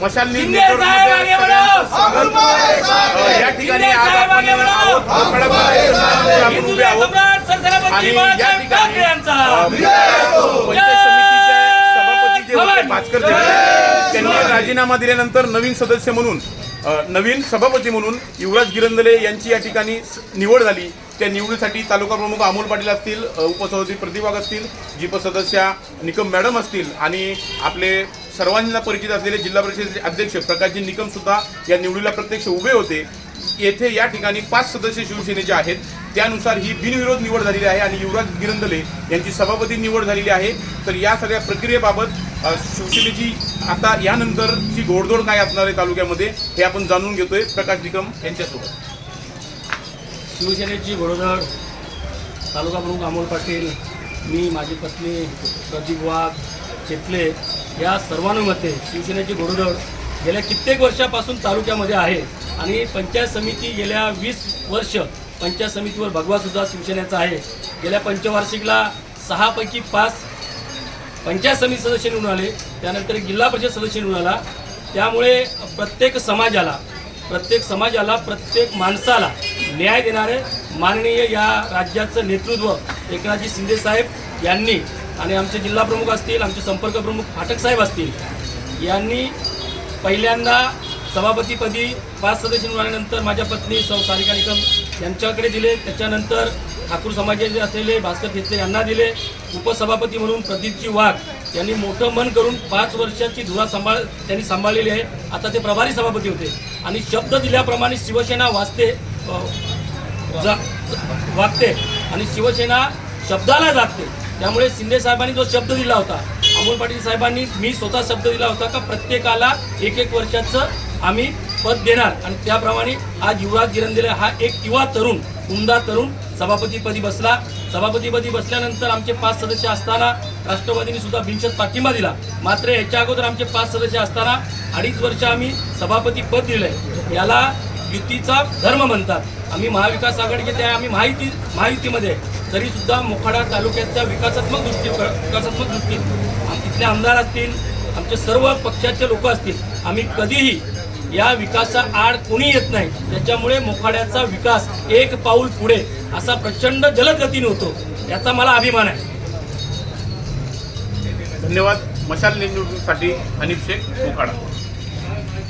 मशाल. अ, या ठिकाणी आज आपण आपण उभे आहोत. सरसेनापती आणि या ठिकाणी पंचायत समितीचे सभापती जे होते. भास्कर त्यांनी राजीनामा दिल्यानंतर नवीन सदस्य म्हणून नवीन सभापती म्हणून युवराज गिरंदले यांची या ठिकाणी निवड झाली. त्या निवडीसाठी तालुका प्रमुख अमोल पाटील असतील उपसभापती प्रतिभाग असतील जीप सदस्या निकम मॅडम असतील आणि आपले सर्वांना परिचित असलेले जिल्हा परिषदेचे अध्यक्ष प्रकाशजी निकम सुद्धा या निवडीला प्रत्यक्ष उभे होते. येथे या ठिकाणी पाच सदस्य शिवसेनेचे आहेत. त्यानुसार ही बिनविरोध निवड झालेली आहे आणि युवराज गिरंदले यांची सभापती निवड झालेली आहे. तर या सगळ्या प्रक्रियेबाबत शिवसेनेची आता यानंतरची घोडदोड काय असणार आहे तालुक्यामध्ये हे आपण जाणून घेतोय प्रकाश निकम यांच्यासोबत. शिवसेनेची घोडदळ तालुका प्रमुख अमोल पाटील मी माझी पत्नी प्रदीप वाघ चितले या सर्वानुमते शिवसेनेची घोडदळ गेल्या कित्येक वर्षापासून तालुक्यामध्ये आहे. आणि पंचायत समिती गेल्या वीस वर्ष पंचायत समितीवर भगवासुद्धा शिवसेनेचा आहे. गेल्या पंचवार्षिकला सहापैकी पाच पंचायत समिती सदस्य निवडून आले त्यानंतर जिल्हा परिषद सदस्य निवडून आला. त्यामुळे प्रत्येक समाजाला प्रत्येक समाजाला प्रत्येक माणसाला न्याय देणारे माननीय या राज्याचं नेतृत्व एकनाथजी शिंदे साहेब यांनी आणि आमचे जिल्हा प्रमुख असतील आमचे संपर्क प्रमुख फाटक साहेब असतील यांनी पहिल्यांदा सभापतीपदी पाच सदस्य निवडल्यानंतर माझ्या पत्नी सौ सारिका निकम यांच्याकडे दिले. त्याच्यानंतर ठाकूर समाजाचे असलेले भास्कर घेतले यांना दिले. उपसभापती म्हणून प्रदीपजी वाघ यांनी मोठं मन करून पाच वर्षाची धुरा सांभाळ त्यांनी सांभाळलेली आहे. आता ते प्रभारी सभापती होते. आणि शब्द दिल्याप्रमाणे शिवसेना वाचते जा- वागते आणि शिवसेना शब्दाला जागते. त्यामुळे शिंदे साहेबांनी जो शब्द दिला होता अमोल पाटील साहेबांनी मी स्वतः शब्द दिला होता का प्रत्येकाला एक एक वर्षाचं आम्ही पद देणार. आणि त्याप्रमाणे आज युवराज गिरंदिले हा एक युवा तरुण उमदा तरुण सभापतीपदी बसला. सभापतीपदी बसल्यानंतर आमचे पाच सदस्य असताना राष्ट्रवादीने सुद्धा बिनशत पाठिंबा दिला. मात्र याच्या अगोदर आमचे पाच सदस्य असताना अडीच वर्ष आम्ही सभापती पद दिलंय. याला युतीचा धर्म म्हणतात. आम्ही महाविकास आघाडीचे त्या आम्ही माहिती महायुतीमध्ये तरीसुद्धा तरी सुद्धा मोखाडा तालुक्याच्या विकासात्मक दृष्टी विकासात्मक दृष्टी आम- इथले आमदार असतील आमचे सर्व पक्षाचे लोक असतील. आम्ही कधीही या विकासा आड कोणी येत नाही. त्याच्यामुळे मोखाड्याचा विकास एक पाऊल पुढे असा प्रचंड जलद गतीने होतो याचा मला अभिमान आहे. धन्यवाद. मशाल निवडणुकीसाठी अनिप शेख मोखाडा.